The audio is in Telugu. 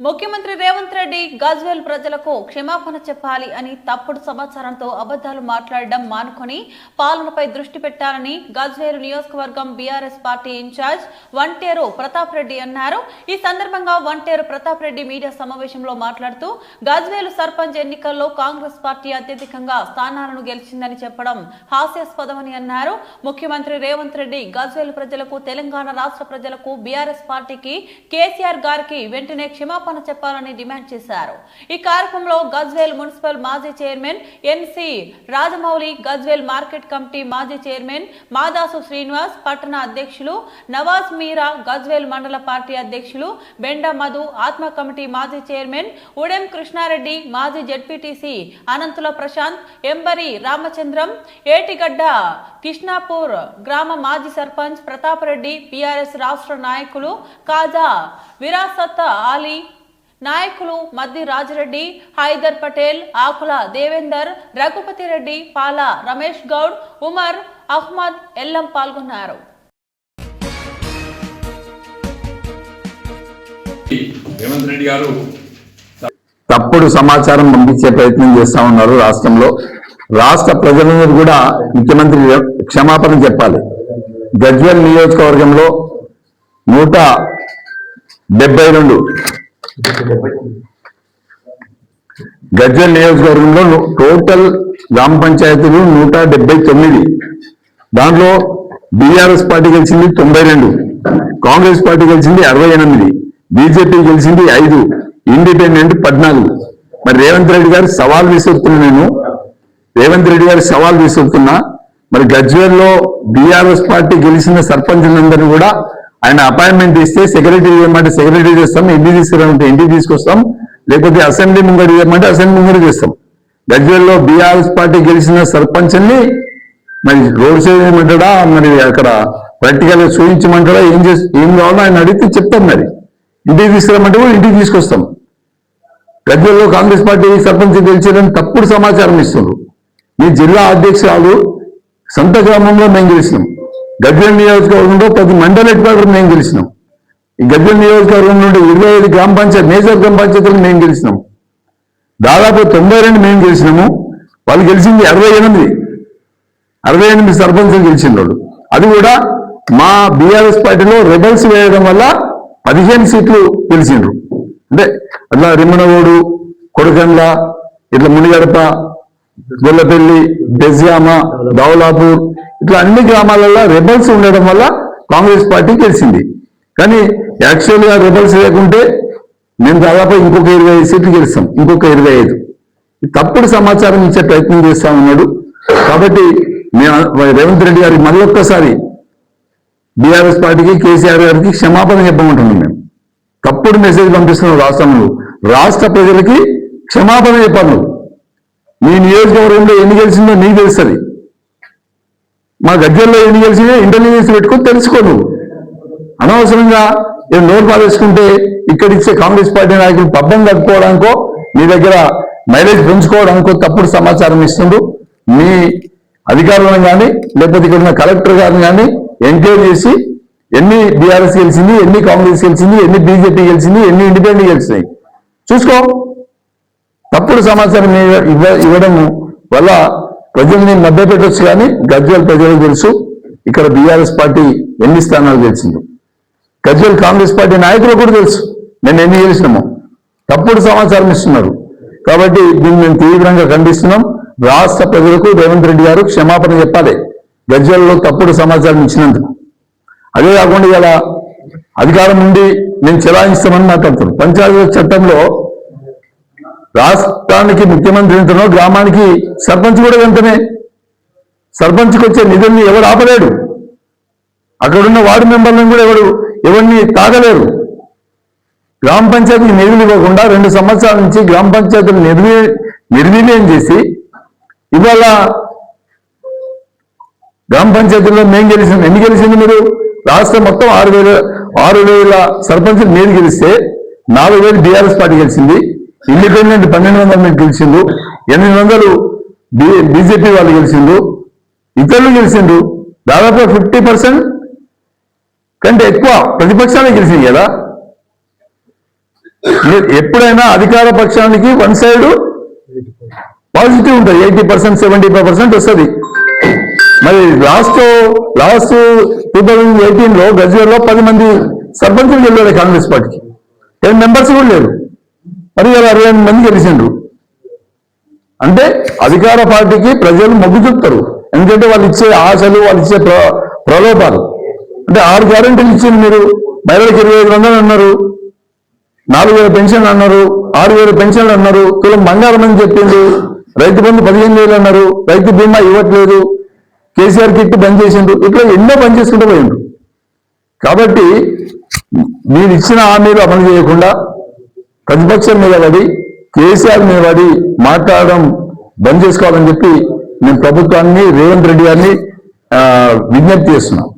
ముఖ్యమంత్రి రేవంత్ రెడ్డి గజ్వేల్ ప్రజలకు క్షమాపణ చెప్పాలి అని తప్పుడు సమాచారంతో అబద్ధాలు మాట్లాడడం మానుకొని పాలనపై దృష్టి పెట్టాలని గజ్వేల్ నియోజకవర్గం BRS party incharge Vanteru Pratap Reddy అన్నారు. ఈ సందర్భంగా వంటేరు ప్రతాప్ రెడ్డి మీడియా సమావేశంలో మాట్లాడుతూ గజ్వేలు సర్పంచ్ ఎన్నికల్లో కాంగ్రెస్ పార్టీ అత్యధికంగా స్థానాలను గెలిచిందని చెప్పడం హాస్యాస్పదమని అన్నారు. ముఖ్యమంత్రి రేవంత్ రెడ్డి గజ్వేల్ ప్రజలకు తెలంగాణ రాష్ట్ర ప్రజలకు బీఆర్ఎస్ పార్టీకి కేసీఆర్ గారికి వెంటనే క్షమాపణ చెప్పాలని డిమాండ్ చేశారు. ఈ కార్యక్రమంలో గజ్వేల్ మున్సిపల్ మాజీ chairman NC Rajamouli Gajwel market committee మాజీ చైర్మన్ మాదాసు శ్రీనివాస్ పట్టణ అధ్యక్షులు నవాజ్ మీరా గజ్వేల్ మండల పార్టీ అధ్యక్షులు బెండ మధు ఆత్మ కమిటీ మాజీ చైర్మన్ ఉడెం కృష్ణారెడ్డి మాజీ జడ్పీటీసీ అనంతుల ప్రశాంత్ ఎంబరి రామచంద్రం ఏటిగడ్డ కిష్నాపూర్ గ్రామ మాజీ సర్పంచ్ ప్రతాపరెడ్డి పిఆర్ఎస్ రాష్ట్ర నాయకులు కాజా విరాసత్ ఆలీ నాయకులు మద్ది రాజరెడ్డి హైదర్ పటేల్ ఆకుల దేవేందర్ రఘుపతి రెడ్డి పాల రమేష్ గౌడ్ ఉమర్ అహ్మద్ ఎల్లం పాల్గొన్నారు. రేవంత్ రెడ్డి గారు తప్పుడు సమాచారం పంపించే ప్రయత్నం చేస్తా ఉన్నారు రాష్ట్రంలో. రాష్ట్ర ప్రజలందరూ కూడా ముఖ్యమంత్రి క్షమాపణ చెప్పాలి. గజ్వెల్ నియోజకవర్గంలో నూట డెబ్బై రెండు. గజ్వెల్ నియోజకవర్గంలో టోటల్ గ్రామ పంచాయతీలు నూట డెబ్బై తొమ్మిది. దాంట్లో బీఆర్ఎస్ పార్టీ గెలిచింది తొంభై రెండు. కాంగ్రెస్ పార్టీ గెలిచింది అరవై ఎనిమిది. బీజేపీ గెలిచింది ఐదు. ఇండిపెండెంట్ పద్నాలుగు. మరి రేవంత్ రెడ్డి గారు సవాల్ విసురుతున్నా నేను రేవంత్ రెడ్డి గారు సవాల్ తీసుకున్నా మరి గజ్వేల్లో బీఆర్ఎస్ పార్టీ గెలిచిన సర్పంచులందరినీ కూడా ఆయన అపాయింట్మెంట్ ఇస్తే సెక్రటరీ ఇవ్వమంటే సెక్రటరీ చేస్తాం ఇంటికి తీసుకురామంటే ఇంటికి తీసుకొస్తాం లేకపోతే అసెంబ్లీ ముంగడి ఇవ్వమంటే అసెంబ్లీ ముంగడు చేస్తాం. గజ్వేల్లో బీఆర్ఎస్ పార్టీ గెలిచిన సర్పంచ్ని మరి రోడ్ సైడ్ చేయమంటాడా? మరి అక్కడ ప్రాక్టికల్గా చూపించమంటాడా? ఏం చేసి ఏం కావాలో ఆయన అడిగితే చెప్తాం మరి. ఇంటికి తీసుకురామంటే కూడా ఇంటికి తీసుకొస్తాం. గజ్వెల్లో కాంగ్రెస్ పార్టీ సర్పంచ్ గెలిచారని తప్పుడు సమాచారం ఇస్తున్నారు. ఈ జిల్లా అధ్యక్షురాలు సొంత గ్రామంలో మేము గెలిచినాం. గజ్వెల్ నియోజకవర్గంలో ప్రతి మండల హెడ్ క్వార్టర్ మేము గెలిచినాం. ఈ గజ్వెల్ నియోజకవర్గం నుండి ఇరవై ఐదు గ్రామ పంచాయతీ మేజర్ గ్రామ పంచాయతీలు మేము గెలిచినాం. దాదాపు తొంభై రెండు మేము గెలిచినాము. వాళ్ళు గెలిచింది అరవై ఎనిమిది. అరవై ఎనిమిది సర్పంచులు గెలిచిన వాళ్ళు. అది కూడా మా బీఆర్ఎస్ పార్టీలో రెబల్స్ వేయడం వల్ల పదిహేను సీట్లు గెలిచిండ్రు. అంటే అట్లా రిమ్మనగోడు కొడకండ్ల ఇట్లా మునిగడప గొల్లపల్లి బెజ్యామ దౌలాపూర్ ఇట్లా అన్ని గ్రామాలలో రెబల్స్ ఉండడం వల్ల కాంగ్రెస్ పార్టీ గెలిచింది. కానీ యాక్చువల్గా రిబల్స్ రెబల్స్ లేకుంటే మేము దాదాపు ఇంకొక ఇరవై ఐదు సీట్లు గెలుస్తాం ఇంకొక ఇరవై ఐదు. తప్పుడు సమాచారం ఇచ్చే ప్రయత్నం చేస్తా ఉన్నాడు. కాబట్టి మేము రేవంత్ రెడ్డి గారికి మళ్ళొక్కసారి బీఆర్ఎస్ పార్టీకి కేసీఆర్ గారికి క్షమాపణ చెప్పమంటున్నాం మేము. తప్పుడు మెసేజ్ పంపిస్తున్నాం రాష్ట్రంలో రాష్ట్ర ప్రజలకి క్షమాపణ చెప్పాలి. మీ నీ నియోజకవర్గంలో ఎన్ని గెలిచిందో నీకు తెలుస్తుంది. మా గజ్జల్లో ఎన్ని గెలిచిందో ఇంటెలిజెన్స్ పెట్టుకొని తెలుసుకో నువ్వు అనవసరంగా నేను నోరు పాలేసుకుంటే ఇక్కడ ఇచ్చే కాంగ్రెస్ పార్టీ నాయకులు పబ్బం కట్టుకోవడానికో మీ దగ్గర మైలేజ్ పెంచుకోవడానికో తప్పుడు సమాచారం ఇస్తుండ్రు. మీ అధికారులను కానీ లేకపోతే ఇక్కడ ఉన్న కలెక్టర్ గారిని కానీ ఎంక్వైరీ చేసి ఎన్ని బీఆర్ఎస్ గెలిచింది ఎన్ని కాంగ్రెస్ గెలిచింది ఎన్ని బీజేపీ గెలిచింది ఎన్ని ఇండిపెండెంట్ గెలిచినాయి. చూసుకో. తప్పుడు సమాచారం ఇవ్వ- ఇవ్వడం వల్ల ప్రజల్ని మభ్యపెట్టొచ్చు కానీ గజ్వేల్ ప్రజలకు తెలుసు. ఇక్కడ బీఆర్ఎస్ పార్టీ ఎన్ని స్థానాలు గెలిచింది. గజ్వేల్ కాంగ్రెస్ పార్టీ నాయకులకు కూడా తెలుసు. నేను ఎన్ని గెలిచినాము. తప్పుడు సమాచారం ఇస్తున్నారు. కాబట్టి దీన్ని మేము తీవ్రంగా ఖండిస్తున్నాం. రాష్ట్ర ప్రజలకు రేవంత్ రెడ్డి గారు క్షమాపణ చెప్పాలి. గజ్వేల్లో తప్పుడు సమాచారం ఇచ్చినందుకు. అదే కాకుండా ఇలా అధికారం నుండి మేము చెలాయిస్తామని మాట్లాడుతున్నాం. పంచాయతీ చట్టంలో రాష్ట్రానికి ముఖ్యమంత్రి ఎంతనో గ్రామానికి సర్పంచ్ కూడా వెంటనే. సర్పంచ్కి వచ్చే నిధుల్ని ఎవరు ఆపలేడు. అక్కడున్న వార్డు మెంబర్లను కూడా ఎవరు ఎవరిని తాగలేరు. గ్రామ పంచాయతీకి నిధులు ఇవ్వకుండా రెండు సంవత్సరాల నుంచి గ్రామ పంచాయతీలు నిర్వీ నిర్వీర్యం చేసి ఇవాళ గ్రామ పంచాయతీలో మేము గెలిచిన ఎన్ని గెలిచింది మీరు? రాష్ట్రం మొత్తం ఆరు వేల ఆరు వేల సర్పంచులు మీరు గెలిస్తే నాలుగు వేలు బీఆర్ఎస్ పార్టీ గెలిచింది. ఇండిపెండెంట్ పన్నెండు వందల మీద గెలిచిండు ఎనిమిది వందలు బీజేపీ వాళ్ళు గెలిచిండు ఇతరులు గెలిచిండు దాదాపు ఫిఫ్టీ పర్సెంట్ కంటే ఎక్కువ ప్రతిపక్షాలే గెలిచింది కదా. ఎప్పుడైనా అధికార పక్షానికి వన్ సైడ్ పాజిటివ్ ఉంటుంది eighty percent seventy five percent వస్తుంది. మరి లాస్ట్ లాస్ట్ టూ థౌజండ్ ఎయిటీన్లో గజ్వేల్లో పది మంది సర్పంచులు గెలిచారు కాంగ్రెస్ పార్టీకి. టెన్ మెంబర్స్ కూడా లేరు. మరి ఇలా అరవై ఎనిమిది మంది గెలిచిండ్రు. అంటే అధికార పార్టీకి ప్రజలు మొగ్గు చూపుతారు. ఎందుకంటే వాళ్ళు ఇచ్చే ఆశలు వాళ్ళు ఇచ్చే ప్ర- ప్రలోభాలు. అంటే ఆరు గ్యారెంటీలు ఇచ్చింది మీరు. మహిళలకు ఇరవై ఐదు వందలు అన్నారు. నాలుగు వేల పెన్షన్లు అన్నారు. ఆరు వేల పెన్షన్లు అన్నారు. తులం బంగారం అని చెప్పింది రైతు బంధు పదిహేను వేలు అన్నారు. రైతు బీమా ఇవ్వట్లేదు. కేసీఆర్ కిట్ బంద్ చేసిండ్రు ఇట్లా ఎన్నో బంద్ చేసుకుంటూ పోయిండ్రు కాబట్టి మీరు ఇచ్చిన హామీలు అమలు చేయకుండా ప్రతిపక్షం మీద పడి కేసీఆర్ మీద పడి మాట్లాడడం బంద్ చేసుకోవాలని చెప్పి నేను ప్రభుత్వాన్ని రేవంత్ రెడ్డి గారిని విజ్ఞప్తి చేస్తున్నాం.